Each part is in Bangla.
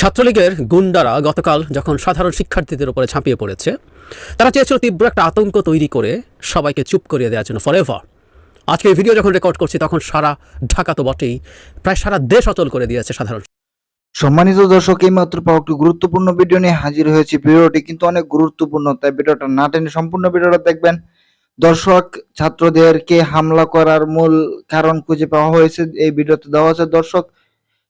ছাত্রলীগের গুন্ডারা গতকাল যখন সাধারণ শিক্ষার্থীদের উপরে ঝাঁপিয়ে পড়েছে, তারা চেয়েছিল তীব্র একটা আতঙ্ক তৈরি করে সবাইকে চুপ করিয়ে দেওয়ার জন্য ফরএভার আজকে এই ভিডিও যখন রেকর্ড করছি, তখন সারা ঢাকা তো বটেই, প্রায় সারা দেশ অচল করে দিয়েছে সাধারণ সম্মানিত দর্শক, এই মাত্র পাওয়া একটি গুরুত্বপূর্ণ ভিডিও নিয়ে হাজির হয়েছি। ভিডিওটি কিন্তু অনেক গুরুত্বপূর্ণ, তাই ভিডিওটা না টেনে সম্পূর্ণ ভিডিওটা দেখবেন। দর্শক, ছাত্রদেরকে হামলা করার মূল কারণ খুঁজে পাওয়া হয়েছে, এই ভিডিওতে দেওয়া আছে দর্শক,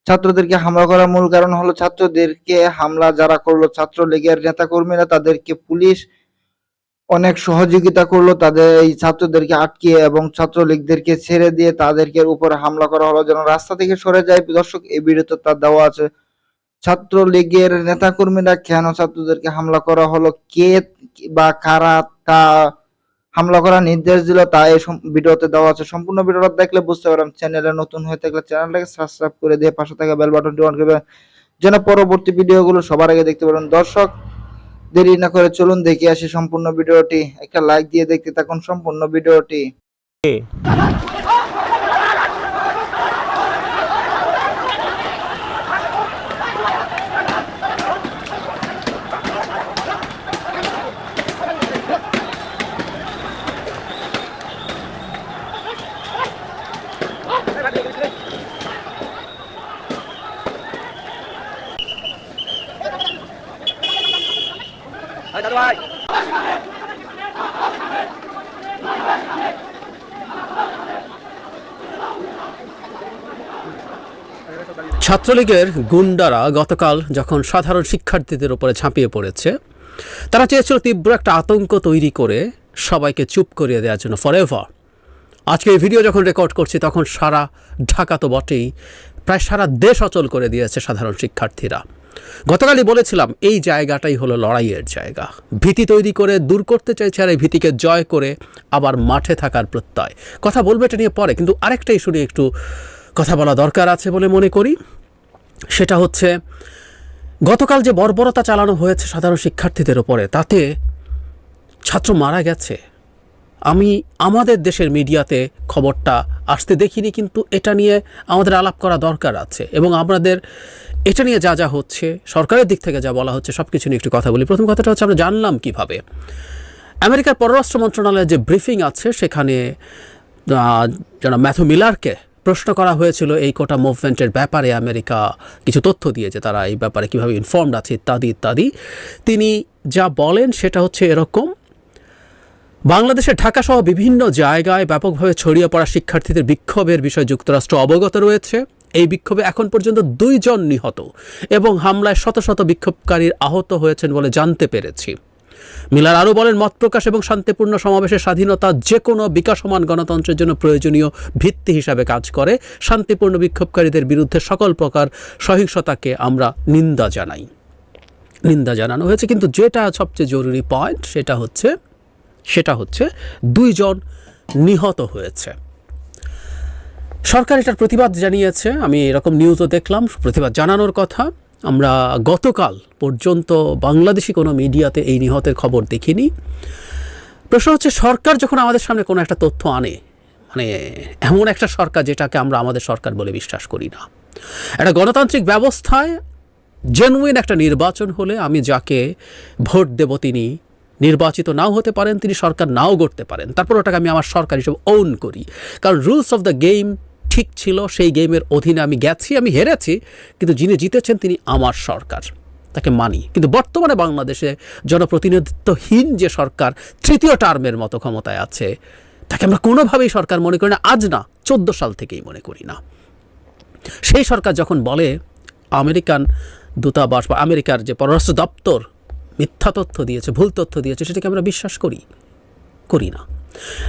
ছাত্রদেরকে হামলা করার মূল কারণ হলো ছাত্রদেরকে হামলা যারা করল, ছাত্রলীগের নেতা কর্মীরা তাদেরকে পুলিশ অনেক সহযোগিতা করল, তাদের এই ছাত্রদেরকে আটকিয়ে এবং ছাত্রলীগদেরকে ছেড়ে দিয়ে তাদেরকে উপরে হামলা করা হলো, যেন রাস্তা থেকে সরে যায়। দর্শক, এই ভিডিওতে তার দেওয়া আছে। ছাত্রলীগের নেতাকর্মীরা কেন ছাত্রদেরকে হামলা করা হলো? কে বা কারা তা হামলা করার নির্দেশ দিল, তা এই ভিডিওতে দেওয়া আছে। সম্পূর্ণ ভিডিওটা দেখলে বুঝতে পারবেন চ্যানেলে নতুন হয়ে থাকলে চ্যানেলটাকে সাবস্ক্রাইব করে দিয়ে পাশে থাকা বেল বাটনটি অন করবেন, যেন পরবর্তী ভিডিওগুলো সবার আগে দেখতে পারেন। দর্শক, দেরি না করে চলুন দেখে আসি সম্পূর্ণ ভিডিওটি। একটা লাইক দিয়ে দেখতে থাকুন সম্পূর্ণ ভিডিওটি। ছাত্রলীগের গুন্ডারা গতকাল যখন সাধারণ শিক্ষার্থীদের উপরে ঝাঁপিয়ে পড়েছে, তারা চেয়েছিল তীব্র একটা আতঙ্ক তৈরি করে সবাইকে চুপ করিয়ে দেওয়ার জন্য ফরএভার আজকে এই ভিডিও যখন রেকর্ড করছি, তখন সারা ঢাকা তো বটেই, প্রায় সারা দেশ অচল করে দিয়েছে সাধারণ শিক্ষার্থীরা। গতকালই বলেছিলাম, এই জায়গাটাই হলো লড়াইয়ের জায়গা। ভীতি তৈরি করে দূর করতে চাইছে আর এই ভীতিকে জয় করে আবার মাঠে থাকার প্রত্যয়। কথা বলব এটা নিয়ে পরে, কিন্তু আরেকটা ইস্যু নিয়ে একটু কথা বলা দরকার আছে বলে মনে করি। সেটা হচ্ছে, গতকাল যে বর্বরতা চালানো হয়েছে সাধারণ শিক্ষার্থীদের ওপরে তাতে ছাত্র মারা গেছে। আমি আমাদের দেশের মিডিয়াতে খবরটা আসতে দেখিনি, কিন্তু এটা নিয়ে আমাদের আলাপ করা দরকার আছে এবং আমাদের এটা নিয়ে যা যা হচ্ছে, সরকারের দিক থেকে যা বলা হচ্ছে সব কিছু নিয়ে একটু কথা বলি। প্রথম কথাটা হচ্ছে, আমরা জানলাম কীভাবে? আমেরিকার পররাষ্ট্র মন্ত্রণালয়ের যে ব্রিফিং আছে, সেখানে যেন ম্যাথু মিলারকে প্রশ্ন করা হয়েছিল এই কোটা মুভমেন্টের ব্যাপারে আমেরিকা কিছু তথ্য দিয়েছে, তারা এই ব্যাপারে কীভাবে ইনফর্মড আছে, ইত্যাদি ইত্যাদি। তিনি যা বলেন সেটা হচ্ছে এরকম, বাংলাদেশের ঢাকাসহ বিভিন্ন জায়গায় ব্যাপকভাবে ছড়িয়ে পড়া শিক্ষার্থীদের বিক্ষোভের বিষয়ে যুক্তরাষ্ট্র অবগত রয়েছে। এই বিক্ষোভে এখন পর্যন্ত দুইজন নিহত এবং হামলায় শত শত বিক্ষোভকারীর আহত হয়েছেন বলে জানতে পেরেছি। মিলার আরও বলেন, মত প্রকাশ এবং শান্তিপূর্ণ সমাবেশের স্বাধীনতা যে কোনো বিকাশমান গণতন্ত্রের জন্য প্রয়োজনীয় ভিত্তি হিসাবে কাজ করে। শান্তিপূর্ণ বিক্ষোভকারীদের বিরুদ্ধে সকল প্রকার সহিংসতাকে আমরা নিন্দা জানাই। নিন্দা জানানো হয়েছে, কিন্তু যেটা সবচেয়ে জরুরি পয়েন্ট সেটা হচ্ছে সেটা হচ্ছে দুইজন নিহত হয়েছে। সরকার এটার প্রতিবাদ জানিয়েছে। আমি এরকম নিউজও দেখলাম, প্রতিবাদ জানানোর কথা। আমরা গতকাল পর্যন্ত বাংলাদেশি কোনো মিডিয়াতে এই নিহতের খবর দেখিনি। প্রশ্ন হচ্ছে, সরকার যখন আমাদের সামনে কোনো একটা তথ্য আনে মানে এমন একটা সরকার যেটাকে আমরা আমাদের সরকার বলে বিশ্বাস করি না। একটা গণতান্ত্রিক ব্যবস্থায় জেনুইন একটা নির্বাচন হলে আমি যাকে ভোট দেব তিনি নির্বাচিত নাও হতে পারেন, তিনি সরকার নাও গড়তে পারেন। তারপর ওটাকে আমি আমার সরকার হিসেবে ওন করি। কারণ রুলস অফ দ্য গেম ঠিক ছিল, সেই গেমের অধীনে আমি গেছি, আমি হেরেছি, কিন্তু যিনি জিতেছেন তিনি আমার সরকার, তাকে মানি। কিন্তু বর্তমানে বাংলাদেশে জনপ্রতিনিধিত্বহীন যে সরকার, তৃতীয় টার্মের মতো ক্ষমতায় আছে, তাকে আমরা কোনোভাবেই সরকার মনে করি না, আজ না, চোদ্দ সাল থেকেই মনে করি না। সেই সরকার যখন বলে, আমেরিকান দূতাবাস বা আমেরিকার যে পররাষ্ট্র দপ্তর মিথ্যা তথ্য দিয়েছে, ভুল তথ্য দিয়েছে, সেটাকে আমরা বিশ্বাস করি করি না।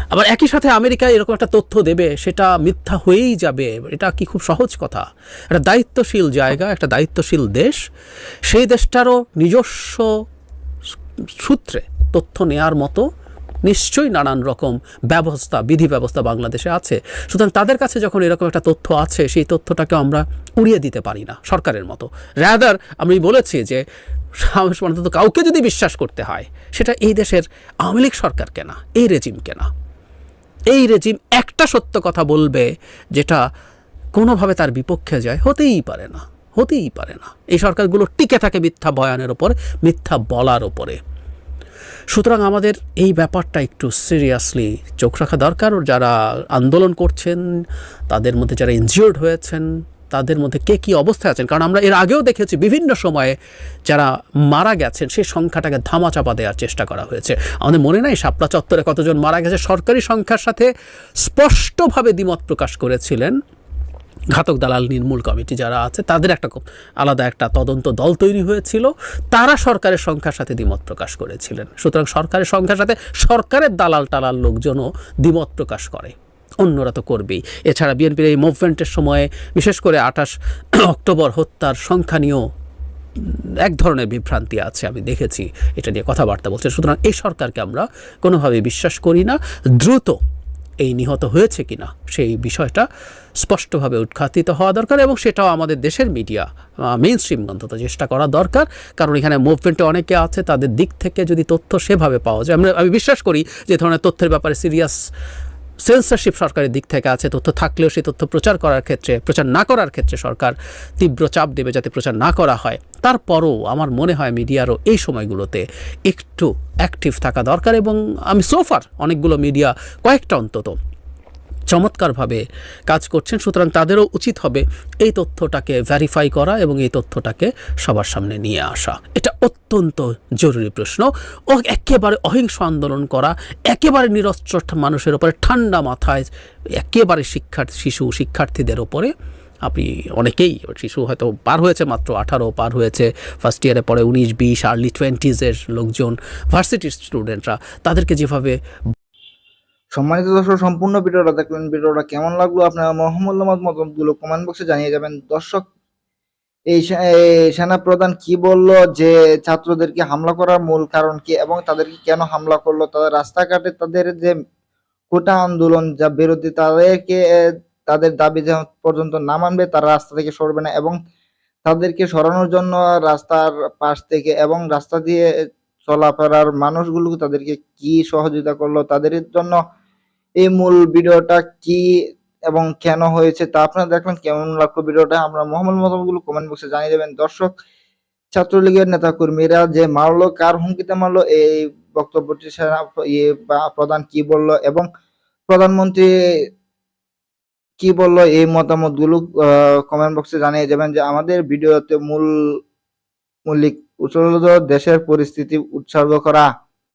আবার একই সাথে আমেরিকা এরকম একটা তথ্য দেবে, সেটা মিথ্যা হয়েই যাবে। এটা কি খুব সহজ কথা? একটা দায়িত্বশীল জায়গা, একটা দায়িত্বশীল দেশ, সেই দেশটারও নিজস্ব সূত্রে তথ্য নেয়ার মতো নিশ্চয়ই নানান রকম ব্যবস্থা বিধি ব্যবস্থা বাংলাদেশে আছে। সুতরাং তাদের কাছে যখন এরকম একটা তথ্য আছে, সেই তথ্যটাকে আমরা উড়িয়ে দিতে পারি না সরকারের মতো। র্যাদার আমি বলেছি যে অন্তত কাউকে যদি বিশ্বাস করতে হয়, সেটা এই দেশের আওয়ামী লীগ সরকার কেনা, এই রেজিম কেনা। এই রেজিম একটা সত্য কথা বলবে, যেটা কোনোভাবে তার বিপক্ষে যায়, হতেই পারে না, হতেই পারে না। এই সরকারগুলো টিকে থাকে মিথ্যা বয়ানের ওপরে, মিথ্যা বলার ওপরে। সুতরাং আমাদের এই ব্যাপারটা একটু সিরিয়াসলি চোখ রাখা দরকার। যারা আন্দোলন করছেন, তাদের মধ্যে যারা ইনজিওর্ড হয়েছেন তাদের মধ্যে কে কী অবস্থায় আছেন? কারণ আমরা এর আগেও দেখেছি বিভিন্ন সময়ে যারা মারা গেছেন, সেই সংখ্যাটাকে ধামাচাপা দেওয়ার চেষ্টা করা হয়েছে। আমাদের মনে নাই শাপলা চত্বরে কতজন মারা গেছে? সরকারি সংখ্যার সাথে স্পষ্টভাবে দ্বিমত প্রকাশ করেছিলেন ঘাতক দালাল নির্মূল কমিটি যারা আছে, তাদের একটা আলাদা একটা তদন্ত দল তৈরি হয়েছিল। তারা সরকারের সংখ্যার সাথে দ্বিমত প্রকাশ করেছিলেন। সুতরাং সরকারের সংখ্যার সাথে সরকারের দালাল টালাল লোকজনও দ্বিমত প্রকাশ করে। অন্যরা তো করবেই। এছাড়া বিএনপির এই মুভমেন্টের সময়ে, বিশেষ করে আঠাশ অক্টোবর হত্যার সংখ্যা নিয়েও এক ধরনের বিভ্রান্তি আছে, আমি দেখেছি। এটা নিয়ে কথাবার্তা বলছে। সুতরাং এই সরকারকে আমরা কোনোভাবে বিশ্বাস করি না। দ্রুত এই নিহত হয়েছে কিনা, সেই বিষয়টা স্পষ্টভাবে উদ্ঘাটিত হওয়া দরকার এবং সেটাও আমাদের দেশের মিডিয়া মেইন স্ট্রিম অন্তত চেষ্টা করা দরকার। কারণ এখানে মুভমেন্টে অনেকে আছে, তাদের দিক থেকে যদি তথ্য সেভাবে পাওয়া যায়, আমরা, আমি বিশ্বাস করি যে ধরনের তথ্যের ব্যাপারে সিরিয়াস সেন্সরশিপ সরকারের দিক থেকে আছে, তথ্য থাকলেও সেই তথ্য প্রচার করার ক্ষেত্রে, প্রচার না করার ক্ষেত্রে সরকার তীব্র চাপ দেবে যাতে প্রচার না করা হয়। তারপরও আমার মনে হয় মিডিয়ারও এই সময়গুলোতে একটু অ্যাক্টিভ থাকা দরকার এবং আমি সোফার অনেকগুলো মিডিয়া কয়েকটা অন্তত চমৎকারভাবে কাজ করছেন, সুতরাং তাদেরও উচিত হবে এই তথ্যটাকে ভ্যারিফাই করা এবং এই তথ্যটাকে সবার সামনে নিয়ে আসা। এটা অত্যন্ত জরুরি প্রশ্ন। ও একেবারে অহিংস আন্দোলন করা, একেবারে নিরস্ত্র মানুষের উপরে, ঠান্ডা মাথায় একেবারে শিক্ষার্থী শিশু শিক্ষার্থীদের ওপরে আপনি অনেকেই শিশু হয়তো পার হয়েছে, মাত্র আঠারো পার হয়েছে ফার্স্ট ইয়ারে পরে উনিশ, বিশ আর্লি টোয়েন্টিজের লোকজন ভার্সিটির স্টুডেন্টরা তাদেরকে যেভাবে সম্মানিত দর্শক, সম্পূর্ণ ভিডিওটা দেখলেন, ভিডিওটা কেমন লাগল আপনার মহমূল্যমত মতামতগুলো কমেন্ট বক্সে জানিয়ে যাবেন। দর্শক, এই সেনা প্রধান কি বলল যে ছাত্রদেরকে হামলা করার মূল কারণ কি এবং তাদেরকে কেন হামলা করল? তাদের রাস্তাঘাটে তাদের যে কোটা আন্দোলন যা বিরোধী, তাদেরকে তাদের দাবি যে পর্যন্ত না মানবে তারা রাস্তা থেকে সরবে না এবং তাদেরকে সরানোর জন্য রাস্তার পাশ থেকে এবং রাস্তা দিয়ে চলাফেরার মানুষগুলো তাদেরকে কি সহযোগিতা করল? তাদের জন্য এই মূল ভিডিওটা কি এবং কেন হয়েছে তা আপনারা দেখলেন কেমন লাগল ভিডিওটা, আমরা মোহাম্মদ মতামতগুলো কমেন্ট বক্সে জানিয়ে দেবেন। দর্শক, ছাত্রলীগের নেতা কর্মীরা যে মারলো, কার হুমকিতে মারলো, এই বক্তব্যটি ইয়ে প্রধান কি বলল এবং প্রধানমন্ত্রী কি বলল, এই মতামতগুলো কমেন্ট বক্সে জানিয়ে যাবেন যে আমাদের ভিডিওতে মূল মৌলিক হলো দেশের পরিস্থিতি উৎসর্গ করা।